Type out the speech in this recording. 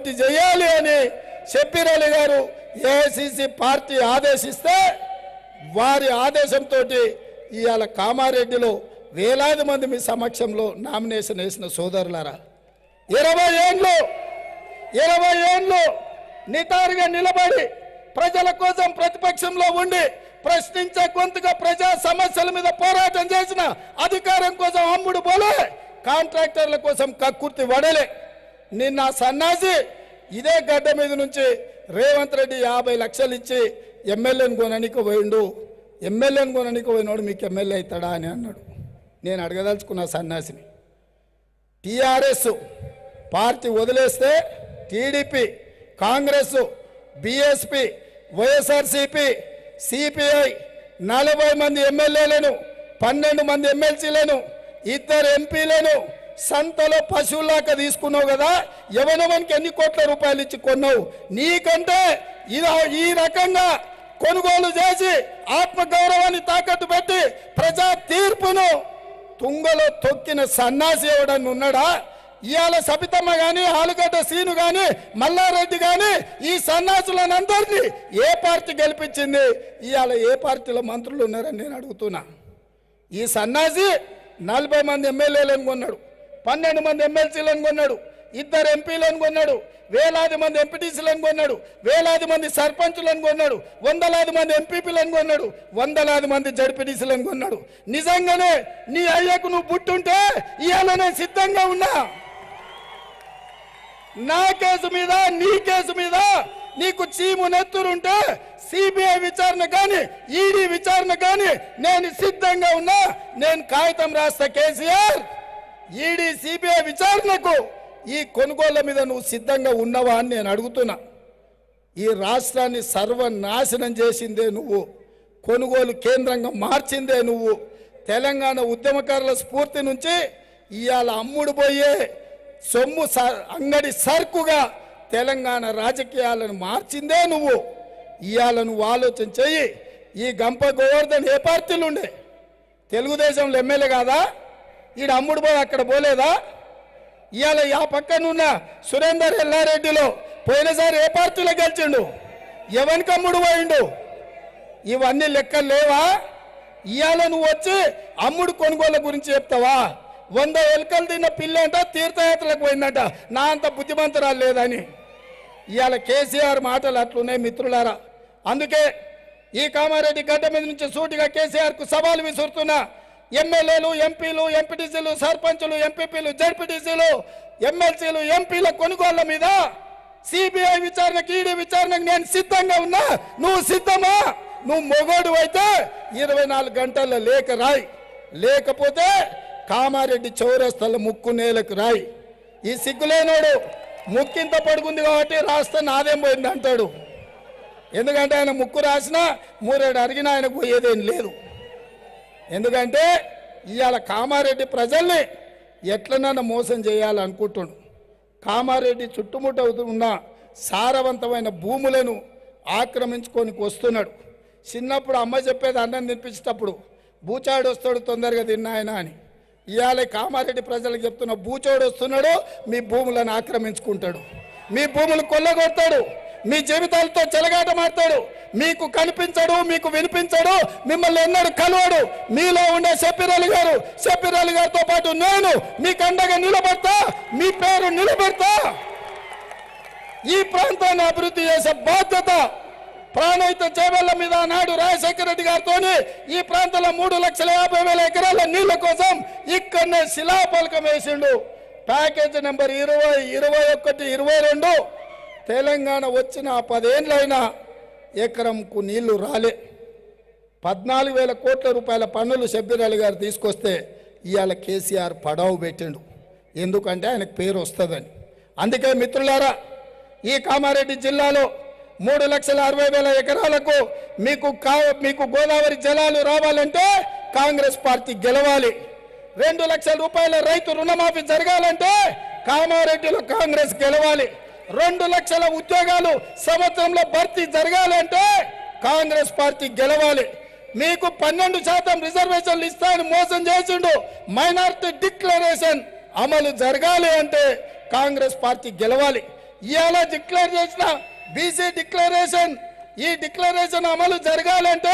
ఒకటి చేయాలి అని షబ్బీర్ అలీ గారు ఏఐసిసి పార్టీ ఆదేశిస్తే వారి ఆదేశంతో ఇవాళ కామారెడ్డిలో వేలాది మంది మీ సమక్షంలో నామినేషన్ వేసిన సోదరులారా ఇరవై ఏండ్లు ఇరవై ఏండ్లు నిటారుగా నిలబడి ప్రజల కోసం ప్రతిపక్షంలో ఉండి ప్రశ్నించే గొంతుగా ప్రజా సమస్యల మీద పోరాటం చేసిన అధికారం కోసం అమ్ముడు పోలే కాంట్రాక్టర్ల కోసం కక్కుర్తి వడలే. నిన్న సన్నాసి ఇదే గడ్డ మీద నుంచి రేవంత్ రెడ్డి యాభై లక్షలు ఇచ్చి ఎమ్మెల్యేని కొననికి పోయిండు. ఎమ్మెల్యేని కొననికి పోయినాడు మీకు ఎమ్మెల్యే అవుతాడా అని అన్నాడు. నేను అడగదలుచుకున్న సన్యాసిని టీఆర్ఎస్ పార్టీ వదిలేస్తే TDP Congress BSP YSRCP CPI నలభై మంది ఎమ్మెల్యేలను పన్నెండు మంది ఎమ్మెల్సీలను ఇద్దరు ఎంపీలను సంతలో పశువులాగా తీసుకున్నావు కదా ఎవనెవనికి ఎన్ని కోట్ల రూపాయలు ఇచ్చి కొన్నావు? నీకంటే ఇలా ఈ రకంగా కొనుగోలు చేసి ఆత్మగౌరవాన్ని తాకట్టు పెట్టి ప్రజా తీర్పును తుంగలో తొక్కిన సన్నాసి ఎవడని ఉన్నాడా? ఇవాళ సబితమ్మ కానీ ఆలుగడ్డ సీను కానీ మల్లారెడ్డి కానీ ఈ సన్నాసులనందరినీ ఏ పార్టీ గెలిపించింది? ఇవాళ ఏ పార్టీలో మంత్రులు ఉన్నారని నేను అడుగుతున్నా. ఈ సన్నాసి నలభై మంది ఎమ్మెల్యేలను కొన్నాడు. పన్నెండు మంది ఎమ్మెల్సీలను కొన్నాడు ఇద్దరు ఎంపీలను కొన్నాడు వేలాది మంది ఎంపీటీసీలను కొన్నాడు వేలాది మంది సర్పంచులను కొన్నాడు వందలాది మంది ఎంపీపీలను కొన్నాడు వందలాది మంది జడ్పీటీసీలను కొన్నాడు. నిజంగానే నీ అయ్యకు నువ్వు పుట్టుంటే ఇవాళ సిద్ధంగా ఉన్నా. నా కేసు మీద నీ కేసు మీద నీకు చీము నెత్తురుంటే సిబిఐ విచారణ కానీ ఈడీ విచారణ కానీ నేను సిద్ధంగా ఉన్నా. నేను కాగితం రాస్తా కేసీఆర్. ఈడీ సిబిఐ విచారణకు ఈ కొనుగోళ్ళ మీద నువ్వు సిద్ధంగా ఉన్నావా అని నేను అడుగుతున్నా. ఈ రాష్ట్రాన్ని సర్వనాశనం చేసిందే నువ్వు. కొనుగోలు కేంద్రంగా మార్చిందే నువ్వు. తెలంగాణ ఉద్యమకారుల స్ఫూర్తి నుంచి ఇవాళ అమ్ముడు పోయే సొమ్ము స- అంగడి సరుకుగా తెలంగాణ రాజకీయాలను మార్చిందే నువ్వు. ఇవాళ నువ్వు ఆలోచన చెయ్యి. ఈ గంప గోవర్ధన్ ఏ పార్టీలు ఉండే తెలుగుదేశంలో ఎమ్మెల్యే కాదా? ఈడ అమ్ముడు పోయి అక్కడ పోలేదా? ఇవాళ ఆ పక్కనున్న సురేందర్ ఎల్లారెడ్డిలో పోయినసారి ఏ పార్టీలో గెలిచిండు? ఎవరికి అమ్ముడు పోయిండు? ఇవన్నీ లెక్కలు లేవా? ఇవాళ నువ్వు వచ్చి అమ్ముడు కొనుగోలు గురించి చెప్తావా? వంద ఎలుకలు తిన్న పిల్లంట తీర్థయాత్రలకు పోయిందంట. నా అంత బుద్ధిమంతరాలు లేదని. ఇవాళ కేసీఆర్ మాటలు అట్లున్నాయి మిత్రులారా. అందుకే ఈ కామారెడ్డి గడ్డ మీద నుంచి సూటిగా కేసీఆర్కు సవాలు విసురుతున్నా. ఎమ్మెల్యేలు ఎంపీలు ఎంపీటీసీలు సర్పంచులు ఎంపీపీలు జడ్పీటీసీలు ఎమ్మెల్సీలు ఎంపీల కొనుగోళ్ళ మీద సిబిఐ విచారణకి ఈడీ విచారణకు నేను సిద్ధంగా ఉన్నా. నువ్వు సిద్ధమా? నువ్వు మొగోడు అయితే ఇరవై నాలుగు గంటల్లో లేక రాయి. లేకపోతే కామారెడ్డి చౌరస్తల ముక్కు నేలకు రాయి. ఈ సిగ్గులేనోడు ముక్కింత పడుకుంది కాబట్టి రాస్తే నాదేం పోయింది అంటాడు. ఎందుకంటే ఆయన ముక్కు రాసినా మూరేడు అడిగినా ఆయనకు పోయేదేం లేదు. ఎందుకంటే ఇవాళ కామారెడ్డి ప్రజల్ని ఎట్లనన్నా మోసం చేయాలనుకుంటుండు కామారెడ్డి చుట్టుముట్ట ఉన్న సారవంతమైన భూములను ఆక్రమించుకొని వస్తున్నాడు. చిన్నప్పుడు అమ్మ చెప్పేది అన్నం తినిపించేటప్పుడు బూచాడు వస్తాడు తొందరగా తిన్నాయన అని. ఇవాళ కామారెడ్డి ప్రజలకు చెప్తున్న బూచోడు వస్తున్నాడు మీ భూములను ఆక్రమించుకుంటాడు. మీ భూములు కొల్లగొడతాడు. మీ జీవితాలతో చెలగాట మాడతాడు మీకు కనిపించడు మీకు వినిపించడు మిమ్మల్ని ఎన్నడూ కలవడు. మీలో ఉండే షబ్బీర్ గారు షబ్బీర్ గారితో పాటు నేను మీకు అండగా నిలబడతా మీ పేరు నిలబెడతా. ఈ ప్రాంతాన్ని అభివృద్ధి చేసే బాధ్యత ప్రాణహిత చేవెళ్ళ మీద నాడు రాజశేఖర రెడ్డి గారితో ఈ ప్రాంతంలో మూడు లక్షల యాభై వేల ఎకరాల నీళ్ళ కోసం ఇక్కడనే శిలాఫలకం వేసిండు. ప్యాకేజ్ నెంబర్ ఇరవై ఇరవై ఒకటి ఇరవై రెండు. తెలంగాణ వచ్చిన పదేండ్లైనా పదేళ్ళైనా ఎకరంకు నీళ్ళు రాలే. పద్నాలుగు వేల కోట్ల రూపాయల పన్నులు షబ్బీర్ గారు తీసుకొస్తే ఇవాళ కేసీఆర్ పడవ పెట్టిండు. ఎందుకంటే ఆయనకు పేరు వస్తుందని. అందుకే మిత్రులారా ఈ కామారెడ్డి జిల్లాలో మూడు లక్షల అరవై వేల ఎకరాలకు మీకు కా మీకు గోదావరి జలాలు రావాలంటే కాంగ్రెస్ పార్టీ గెలవాలి. రెండు లక్షల రూపాయల రైతు రుణమాఫీ జరగాలంటే కామారెడ్డిలో కాంగ్రెస్ గెలవాలి. రెండు లక్షల ఉద్యోగాలు సంవత్సరంలో భర్తీ జరగాలంటే కాంగ్రెస్ పార్టీ గెలవాలి. మీకు పన్నెండు శాతం రిజర్వేషన్లు ఇస్తాయని మోసం చేసిండు మైనార్టీ డిక్లరేషన్ అమలు జరగాలి అంటే కాంగ్రెస్ పార్టీ గెలవాలి. ఇవాళ డిక్లేర్ చేసిన బీసీ డిక్లరేషన్ ఈ డిక్లరేషన్ అమలు జరగాలంటే